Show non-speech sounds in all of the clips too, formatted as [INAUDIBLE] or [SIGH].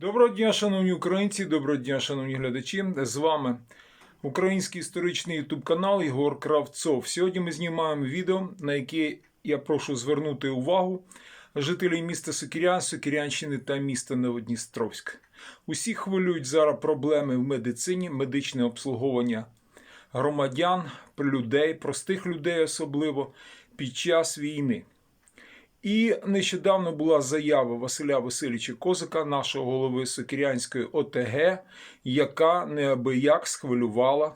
Доброго дня, шановні українці, доброго дня, шановні глядачі. З вами український історичний ютуб канал Ігор Кравцов. Сьогодні ми знімаємо відео, на яке я прошу звернути увагу жителів міста Сокірян, Сокірянщини та міста Новодністровськ. Усіх хвилюють зараз проблеми в медицині, медичне обслуговування громадян, людей, простих людей особливо під час війни. І нещодавно була заява Василя Васильовича Козака, нашого голови Сокирянської ОТГ, яка неабияк схвилювала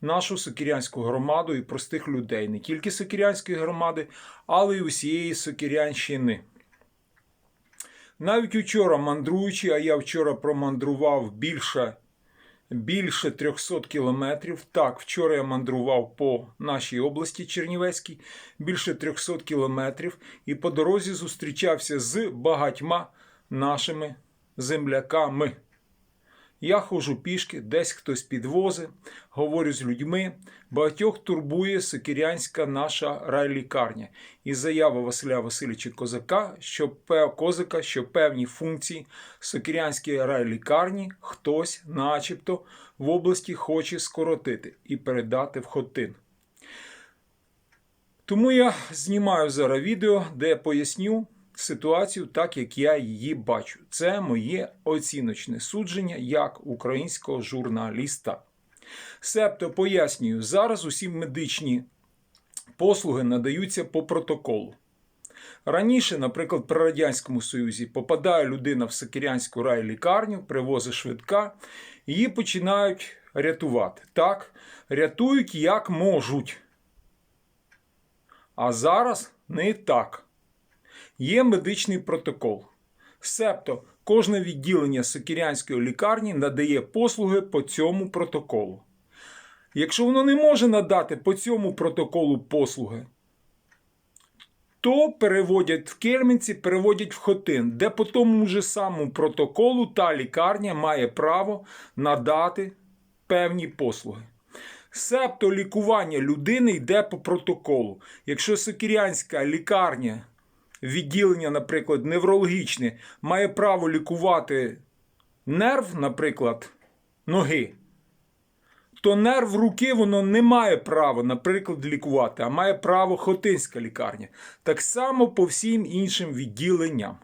нашу сокирянську громаду і простих людей, не тільки сокирянської громади, але й усієї Сокирянщини. Навіть учора мандруючи, а я вчора промандрував більше більше 300 кілометрів. Так, вчора я мандрував по нашій області Чернівецькій більше 300 кілометрів і по дорозі зустрічався з багатьма нашими земляками. Я ходжу пішки, десь хтось підвозить, говорю з людьми. Багатьох турбує Сокирянська наша райлікарня. І заява Василя Васильовича Козака, що Козака, що певні функції Сокирянської райлікарні хтось, начебто, в області хоче скоротити і передати в Хотин. Тому я знімаю зараз відео, де поясню ситуацію так, як я її бачу. Це моє оціночне судження як українського журналіста. Себто пояснюю, зараз усі медичні послуги надаються по протоколу. Раніше, наприклад, при Радянському Союзі попадає людина в Сокирянську райлікарню, привозить швидка, її починають рятувати. Так, рятують як можуть. А зараз не так. Є медичний протокол. Себто, кожне відділення Сокирянської лікарні надає послуги по цьому протоколу. Якщо воно не може надати по цьому протоколу послуги, то переводять в Керменці, переводять в Хотин, де по тому ж самому протоколу та лікарня має право надати певні послуги. Себто лікування людини йде по протоколу. Якщо Сокирянська лікарня, відділення, наприклад, неврологічне, має право лікувати нерв, наприклад, ноги, то нерв руки воно не має права, наприклад, лікувати, а має право Хотинська лікарня. Так само по всім іншим відділенням.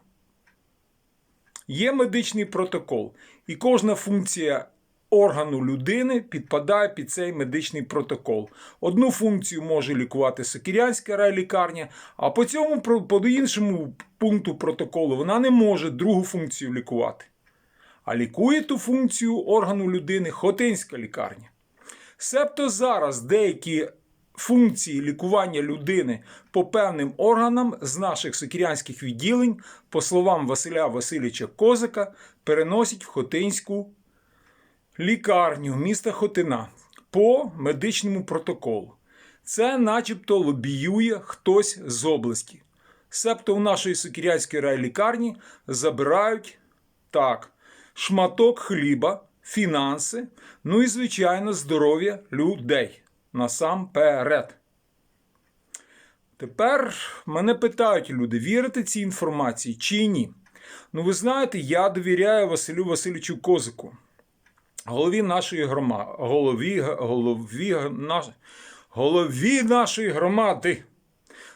Є медичний протокол, і кожна функція органу людини підпадає під цей медичний протокол. Одну функцію може лікувати Сокирянська райлікарня, а по цьому по іншому пункту протоколу вона не може другу функцію лікувати. А лікує ту функцію органу людини Хотинська лікарня. Себто зараз деякі функції лікування людини по певним органам з наших сокирянських відділень, по словам Василя Васильовича Козака, переносять в Хотинську лікарню міста Хотина по медичному протоколу. Це начебто лобіює хтось з області. Себто в нашої Сокирянської райлікарні забирають так, шматок хліба, фінанси, ну і, звичайно, здоров'я людей насамперед. Тепер мене питають люди, вірите цій інформації чи ні? Ну, ви знаєте, я довіряю Василю Васильовичу Козику, голові нашої громади, голові, голові, голові нашої громади.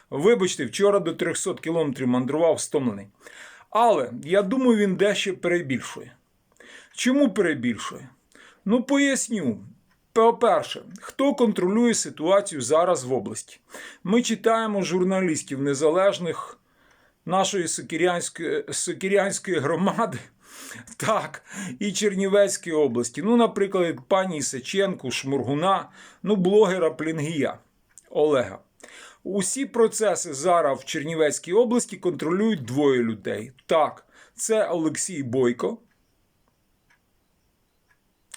Вибачте, вчора до 300 кілометрів мандрував стомлений. Але я думаю, він дещо перебільшує. Чому перебільшує? Ну, поясню. По-перше, хто контролює ситуацію зараз в області? Ми читаємо журналістів незалежних нашої Сокирянської, Сокирянської громади, [LAUGHS] так, і Чернівецької області. Ну, наприклад, пані Ісаченку, Шмургуна, ну, блогера Плінгія Олега. Усі процеси зараз в Чернівецькій області контролюють двоє людей. Так, це Олексій Бойко,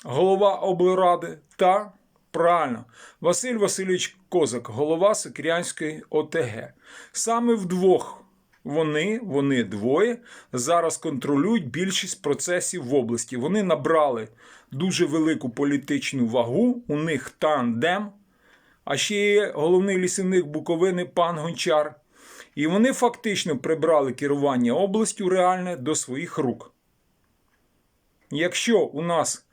голова облради, та правильно, Василь Васильович Козак, голова Сокирянської ОТГ. Саме вдвох вони, вони двоє, зараз контролюють більшість процесів в області. Вони набрали дуже велику політичну вагу, у них тандем. А ще є головний лісівник Буковини пан Гончар. І вони фактично прибрали керування областю реальне до своїх рук. якщо у нас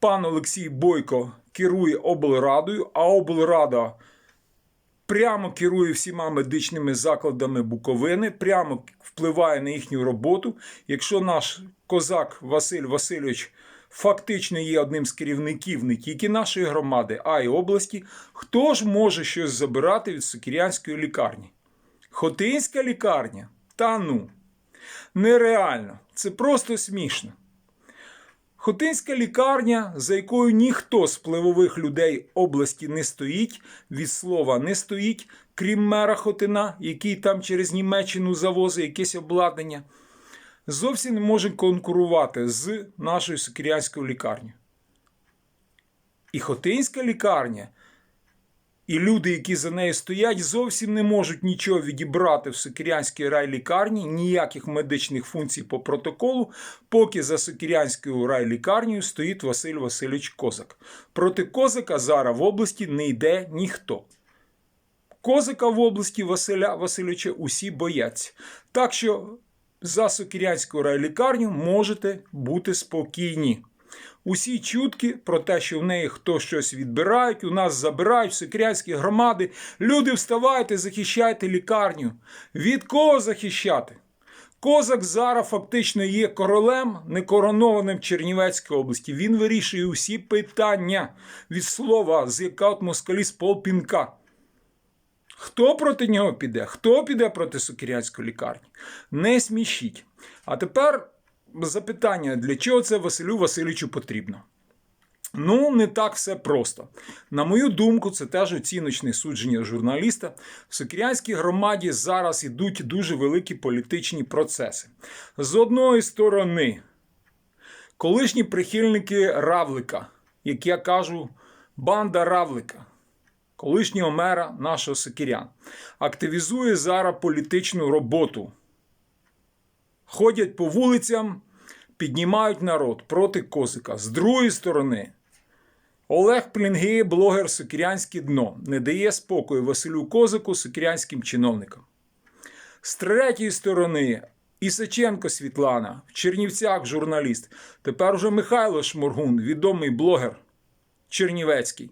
пан Олексій Бойко керує облрадою, а облрада прямо керує всіма медичними закладами Буковини, прямо впливає на їхню роботу. Якщо наш козак Василь Васильович фактично є одним з керівників не тільки нашої громади, а й області, хто ж може щось забирати від Сокірянської лікарні? Хотинська лікарня? Та ну. Нереально. Це просто смішно. Хотинська лікарня, за якою ніхто з впливових людей області не стоїть, від слова не стоїть, крім мера Хотина, який там через Німеччину завозить якесь обладнання, зовсім не може конкурувати з нашою Сокирянською лікарнею. І Хотинська лікарня, і люди, які за нею стоять, зовсім не можуть нічого відібрати в Сокирянській райлікарні, ніяких медичних функцій по протоколу, поки за Сокирянською райлікарнею стоїть Василь Васильович Козак. Проти Козака зараз в області не йде ніхто. Козака в області Василя Васильовича усі бояться. Так що за Сокирянську райлікарню можете бути спокійні. Усі чутки про те, що в неї хто щось відбирають, у нас забирають в Сокирянські громади. Люди, вставайте, захищайте лікарню. Від кого захищати? Козак зараз фактично є королем, некоронованим Чернівецької області. Він вирішує усі питання від слова, з яка москалі з полпінка. Хто проти нього піде? Хто піде проти Сокирянської лікарні? Не смішіть. А тепер запитання: для чого це Василю Васильовичу потрібно? Ну, не так все просто. На мою думку, це теж оціночне судження журналіста. В Сокирянській громаді зараз ідуть дуже великі політичні процеси. З одної сторони, колишні прихильники Равлика, як я кажу, банда Равлика, колишнього мера нашого Сокирян, активізує зараз політичну роботу. Ходять по вулицям, піднімають народ проти Козика. З другої сторони, Олег Плінгей, блогер Сокирянське дно, не дає спокою Василю Козику, сокирянським чиновникам. З третьої сторони, Ісаченко Світлана, в Чернівцях журналіст. Тепер уже Михайло Шморгун, відомий блогер Чернівецький.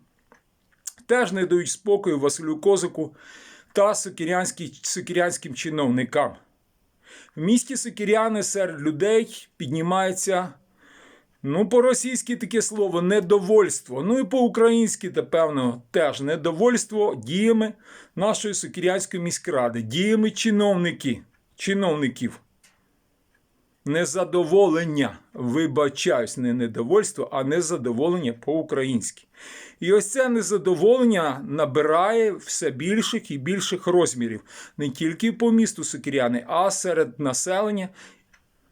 Теж не дають спокою Василю Козику та сокирянським чиновникам. В місті Сокиряни серед людей піднімається, ну, по-російськи таке слово, недовольство. Ну і по-українськи, та певно, теж недовольство діями нашої сукірянської міськради, діями чиновники, чиновників. Незадоволення, вибачаюсь, не недовольство, а незадоволення по-українськи. І ось це незадоволення набирає все більших і більших розмірів не тільки по місту Сокиряни, а серед населення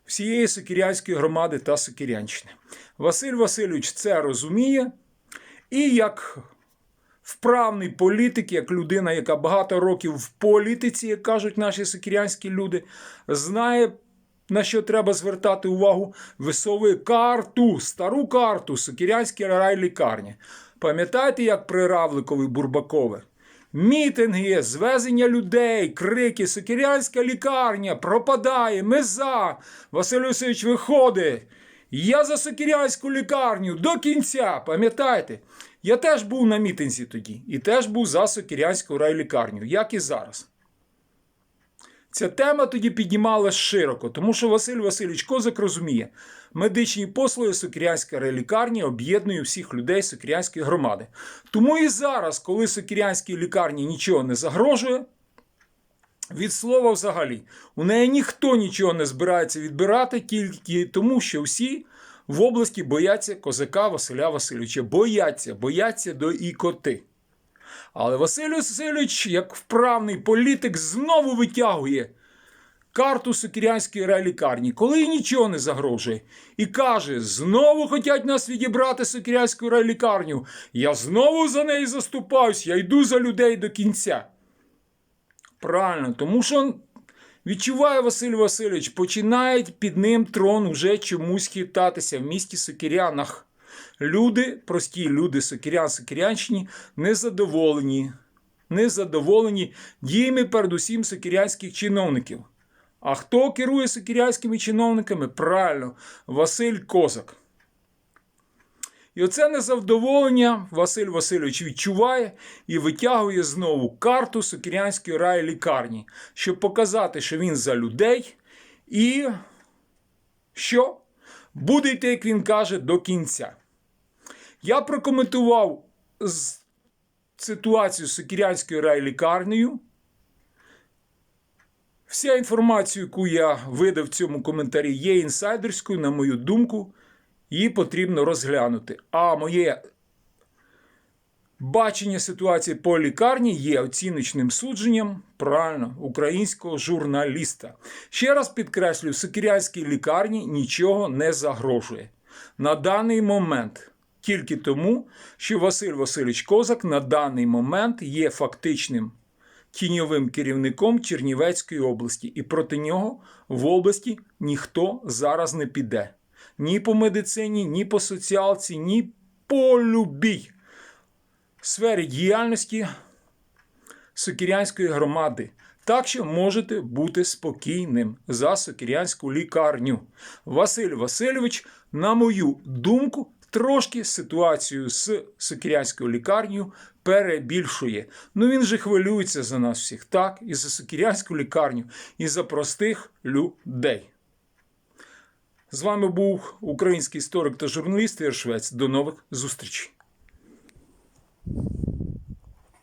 всієї Сокирянської громади та Сокирянщини. Василь Васильович це розуміє, і як вправний політик, як людина, яка багато років в політиці, як кажуть наші сокирянські люди, знає. На що треба звертати увагу, висовує карту, стару карту Сокирянській райлікарні. Пам'ятаєте, як при Равликові Бурбакове? Мітинги, звезення людей, крики, Сокирянська лікарня пропадає, ми за. Василь Васильович виходить. Я за Сокирянську лікарню до кінця. Пам'ятаєте? Я теж був на мітинзі тоді і теж був за Сокирянську райлікарню, як і зараз. Ця тема тоді піднімалась широко, тому що Василь Васильович Козак розуміє, медичні послуги Сокирянська лікарні об'єднує всіх людей Сокирянської громади. Тому і зараз, коли Сокирянській лікарні нічого не загрожує, від слова взагалі, у неї ніхто нічого не збирається відбирати, тільки тому, що всі в області бояться козака Василя Васильовича. Бояться, бояться до ікоти. Але Василь Васильович, як вправний політик, знову витягує карту Сокирянської райлікарні, коли їй нічого не загрожує. І каже: знову хочуть нас відібрати Сокирянську райлікарню. Я знову за неї заступаюсь, я йду за людей до кінця. Правильно, тому що відчуває Василь Васильович, починає під ним трон уже чомусь хитатися в місті Сокирянах. Люди, прості люди Сокирян, Сокирянщині, незадоволені, незадоволені діями передусім сокирянських чиновників. А хто керує сокірянськими чиновниками? Правильно, Василь Козак. І оце незавдоволення Василь Васильович відчуває і витягує знову карту Сокірянської райлікарні, щоб показати, що він за людей. І що? Буде йти, як він каже, до кінця. Я прокоментував з- ситуацію з Сокірянською райлікарнею. Вся інформація, яку я видав в цьому коментарі, є інсайдерською, на мою думку, її потрібно розглянути. А моє бачення ситуації по лікарні є оціночним судженням правильно українського журналіста. Ще раз підкреслюю, Сокірянській лікарні нічого не загрожує на даний момент. Тільки тому, що Василь Васильович Козак на даний момент є фактичним тіньовим керівником Чернівецької області, і проти нього в області ніхто зараз не піде. Ні по медицині, ні по соціалці, ні по любій сфері діяльності Сокірянської громади. Так що можете бути спокійним за Сокірянську лікарню. Василь Васильович, на мою думку, трошки ситуацію з Сокірянською лікарнею перебільшує. Ну він же хвилюється за нас всіх, так? І за Сокірянську лікарню, і за простих людей. З вами був український історик та журналіст Ігор До нових зустрічей.